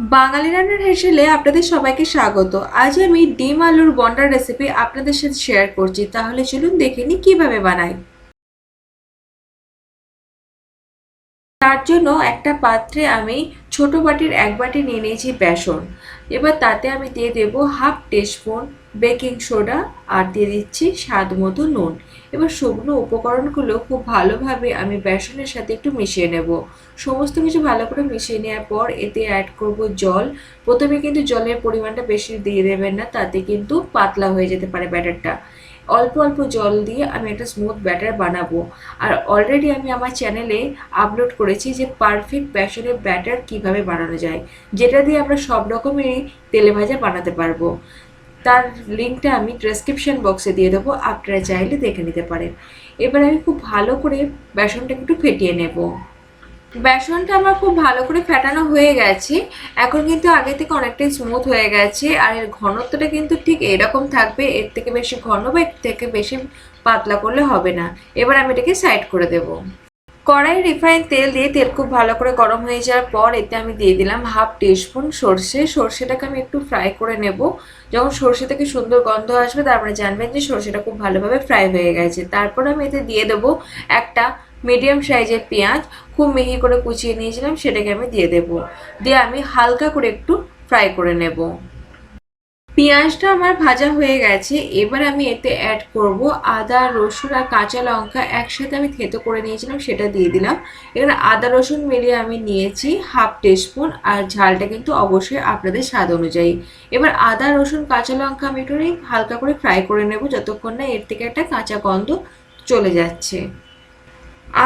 বাঙালি রান্নার হেসেলে আপনাদের সবাইকে স্বাগত। আজ আমি ডিম আলুর বন্ডার রেসিপি আপনাদের সাথে শেয়ার করছি। তাহলে চলুন দেখে নিই কীভাবে বানাই। তার জন্য একটা পাত্রে আমি ছোট বাটির এক বাটি নিয়ে নিয়েছি বেসন। এবার তাতে আমি দিয়ে দেব হাফ টিস্পুন বেকিং সোডা আর দিয়ে দিচ্ছি স্বাদ মতো নুন। এবার শুকনো উপকরণগুলো খুব ভালোভাবে আমি বেসনের সাথে একটু মিশিয়ে নেব। সমস্ত কিছু ভালো করে মিশিয়ে নেওয়ার পর এতে অ্যাড করব জল। প্রথমে কিন্তু জলের পরিমাণটা বেশি দিয়ে দেবেন না, তাতে কিন্তু পাতলা হয়ে যেতে পারে ব্যাটারটা। অল্প অল্প জল দিয়ে আমি একটা স্মুথ ব্যাটার বানাবো। আর অলরেডি আমি আমার চ্যানেলে আপলোড করেছি যে পারফেক্ট বেসনের ব্যাটার কীভাবে বানানো যায়, যেটা দিয়ে আমরা সব রকমেরই তেলে ভাজা বানাতে পারব। তার লিঙ্কটা আমি ডেসক্রিপশন বক্সে দিয়ে দেবো, আপনারা চাইলে দেখে নিতে পারেন। এবার আমি খুব ভালো করে বেসনটা একটু ফেটিয়ে নেব। বেসনটা আমার খুব ভালো করে ফেটানো হয়ে গেছে, এখন কিন্তু আগে থেকে অনেকটাই স্মুথ হয়ে গেছে, আর এর ঘনত্বটা কিন্তু ঠিক এরকম থাকবে, এর থেকে বেশি ঘন বা এর থেকে বেশি পাতলা করলে হবে না। এবার আমি এটাকে সাইড করে দেবো। কড়াই রিফাইন তেল দিয়ে তেল খুব ভালো করে গরম হয়ে যাওয়ার পর এতে আমি দিয়ে দিলাম হাফ টিস্পুন সর্ষে। সর্ষেটাকে আমি একটু ফ্রাই করে নেব। যখন সর্ষে থেকে সুন্দর গন্ধ আসবে, তারপরে জানবেন যে সর্ষেটা খুব ভালোভাবে ফ্রাই হয়ে গেছে। তারপর আমি এতে দিয়ে দেবো একটা মিডিয়াম সাইজের পেঁয়াজ। খুব মিহি করে কুচিয়ে নিয়েছিলাম, সেটাকে আমি দিয়ে দেব। দিয়ে আমি হালকা করে একটু ফ্রাই করে নেব। পেঁয়াজটা আমার ভাজা হয়ে গেছে, এবার আমি এতে অ্যাড করব আদা, রসুন আর কাঁচা লঙ্কা একসাথে আমি থেতো করে নিয়েছিলাম, সেটা দিয়ে দিলাম। এখানে আদা, রসুন মিলিয়ে আমি নিয়েছি হাফ টিস্পুন আর ঝালটা কিন্তু অবশ্যই আপনাদের স্বাদ অনুযায়ী। এবার আদা, রসুন, কাঁচা লঙ্কা আমি একটু হালকা করে ফ্রাই করে নেব যতক্ষণ না এর থেকে একটা কাঁচা গন্ধ চলে যাচ্ছে।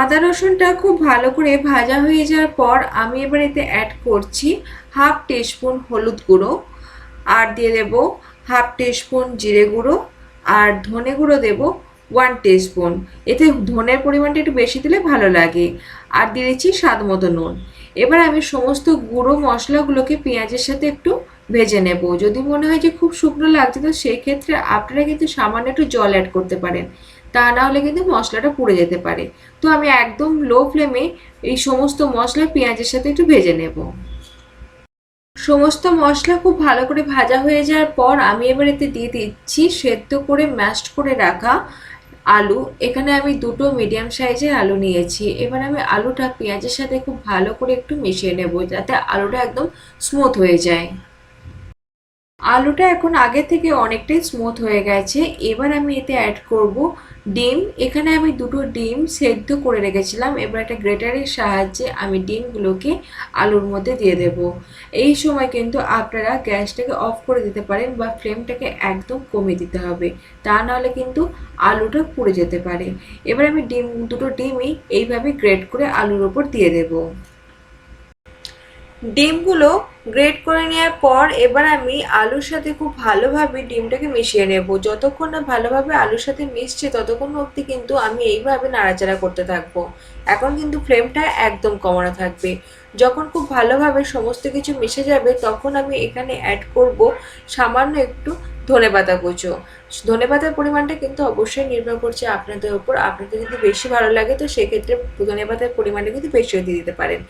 আদা, রসুনটা খুব ভালো করে ভাজা হয়ে যাওয়ার পর আমি এবার এতে অ্যাড করছি হাফ টিস্পুন হলুদ গুঁড়ো। আর দিয়ে দেব হাফ টিস্পুন জিরে গুঁড়ো, আর ধনে গুঁড়ো দেব ওয়ান টিস্পুন। এতে ধনের পরিমাণটা একটু বেশি দিলে ভালো লাগে। আর দিয়ে দিচ্ছি স্বাদ মতো নুন। এবার আমি সমস্ত গুঁড়ো মশলাগুলোকে পেঁয়াজের সাথে একটু ভেজে নেব। যদি মনে হয় যে খুব শুকনো লাগছে, তো সেই ক্ষেত্রে আপনারা কিন্তু সামান্য একটু জল অ্যাড করতে পারেন। তা না হলে কিন্তু মশলাটা পুড়ে যেতে পারে। তো আমি একদম লো ফ্লেমে এই সমস্ত মশলা পেঁয়াজের সাথে একটু ভেজে নেব। সমস্ত মশলা খুব ভালো করে ভাজা হয়ে যাওয়ার পর আমি এবার এতে দিয়ে দিচ্ছি সেদ্ধ করে ম্যাশড করে রাখা আলু। এখানে আমি দুটো মিডিয়াম সাইজের আলু নিয়েছি। এবার আমি আলুটা পেঁয়াজের সাথে খুব ভালো করে একটু মিশিয়ে নেব যাতে আলুটা একদম স্মুথ হয়ে যায়। আলুটা এখন আগে থেকে অনেকটাই স্মুথ হয়ে গেছে। এবার আমি এতে অ্যাড করব ডিম। এখানে আমি দুটো ডিম সেদ্ধ করে রেখেছিলাম। এবার একটা গ্রেটারের সাহায্যে আমি ডিমগুলোকে আলুর মধ্যে দিয়ে দেব। এই সময় কিন্তু আপনারা গ্যাসটাকে অফ করে দিতে পারেন বা ফ্লেমটাকে একদম কমিয়ে দিতে হবে। তা নাহলে কিন্তু আলুটা পুড়ে যেতে পারে। এবার আমি ডিম, দুটো ডিমই এইভাবে গ্রেট করে আলুর ওপর দিয়ে দেবো। ডিমগুলো গ্রেট করে নেওয়ার পর এবার আমি আলুর সাথে খুব ভালোভাবে ডিমটাকে মিশিয়ে নেব। যতক্ষণ না ভালোভাবে আলুর সাথে মিশছে ততক্ষণ অবধি কিন্তু আমি এইভাবে নাড়াচাড়া করতে থাকব। এখন কিন্তু ফ্লেমটা একদম কমানো থাকবে। যখন খুব ভালোভাবে সমস্ত কিছু মিশে যাবে তখন আমি এখানে অ্যাড করব সামান্য একটু ধনে পাতা কুচো। ধনে পাতার পরিমাণটা কিন্তু অবশ্যই নির্ভর করছে আপনাদের উপর। আপনাদের যদি বেশি ভালো লাগে তো সেক্ষেত্রে ধনে পাতার পরিমাণটা কিন্তু বেশিও দিয়ে দিতে পারেন।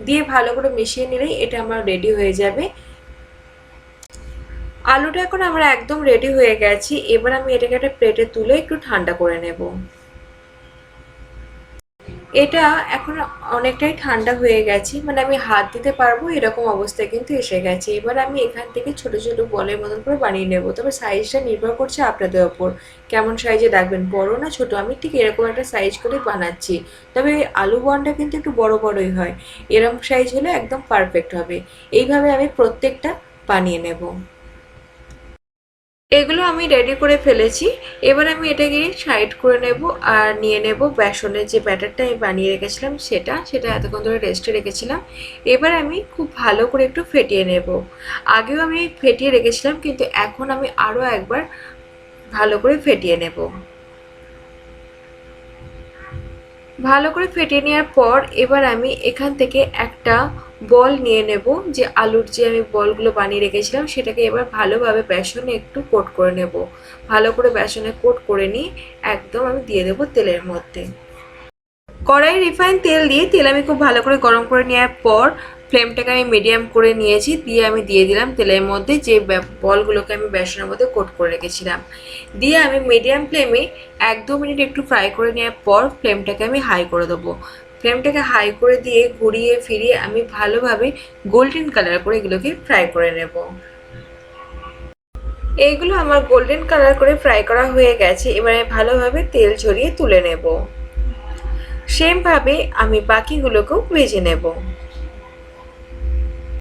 দিয়ে ভালো করে মিশিয়ে নিলেই এটা আমার রেডি হয়ে যাবে। আলুটা এখন আমার একদম রেডি হয়ে গেছি। এবার আমি এটাকে একটা প্লেটে তুলে একটু ঠান্ডা করে নেব। এটা এখন অনেকটাই ঠান্ডা হয়ে গেছে মানে আমি হাত দিতে পারব এরকম অবস্থায় কিন্তু এসে গেছে। এবার আমি এখান থেকে ছোট ছোট বলের মতন করে বানিয়ে নেব। তবে সাইজটা নির্ভর করছে আপনাদের ওপর। কেমন সাইজে রাখবেন, বড় না ছোট? আমি ঠিক এরকম একটা সাইজ করে বানাচ্ছি। তবে আলু বনটা কিন্তু একটু বড় বড়ই হয়। এরকম সাইজ হলে একদম পারফেক্ট হবে। এইভাবে আমি প্রত্যেকটা বানিয়ে নেব। এগুলো আমি রেডি করে ফেলেছি। এবার আমি এটাকে সাইড করে নেব আর নিয়ে নেব বেসনের যে ব্যাটারটা আমি বানিয়ে রেখেছিলাম সেটা সেটা এতক্ষণ ধরে রেস্টে রেখেছিলাম। এবার আমি খুব ভালো করে একটু ফেটিয়ে নেব। আগেও আমি ফেটিয়ে রেখেছিলাম, কিন্তু এখন আমি আরও একবার ভালো করে ফেটিয়ে নেব। ভালো করে ফেটিয়ে নেওয়ার পর এবার আমি এখান থেকে একটা বল নিয়ে নেব, যে আলুর যে আমি বলগুলো বানিয়ে রেখেছিলাম সেটাকে এবার ভালোভাবে বেসনে একটু কোট করে নেব। ভালো করে বেসনে কোট করে নিয়ে একদম আমি দিয়ে দেবো তেলের মধ্যে। কড়াই রিফাইন তেল দিয়ে তেল আমি খুব ভালো করে গরম করে নেওয়ার পর ফ্লেমটাকে আমি মিডিয়াম করে নিয়েছি, দিয়ে আমি দিয়ে দিলাম তেলের মধ্যে যে বলগুলোকে আমি বেসনের মধ্যে কোট করে রেখেছিলাম। দিয়ে আমি মিডিয়াম ফ্লেমে এক দু মিনিট একটু ফ্রাই করে নেওয়ার পর ফ্লেমটাকে আমি হাই করে দেবো। ফ্লেমটাকে হাই করে দিয়ে ঘুরিয়ে ফিরিয়ে আমি ভালোভাবে গোল্ডেন কালার করে এগুলোকে ফ্রাই করে নেব। এইগুলো আমার গোল্ডেন কালার করে ফ্রাই করা হয়ে গেছে, এবারে ভালোভাবে তেল ঝরিয়ে তুলে নেব। সেমভাবে আমি বাকিগুলোকেও ভেজে নেব।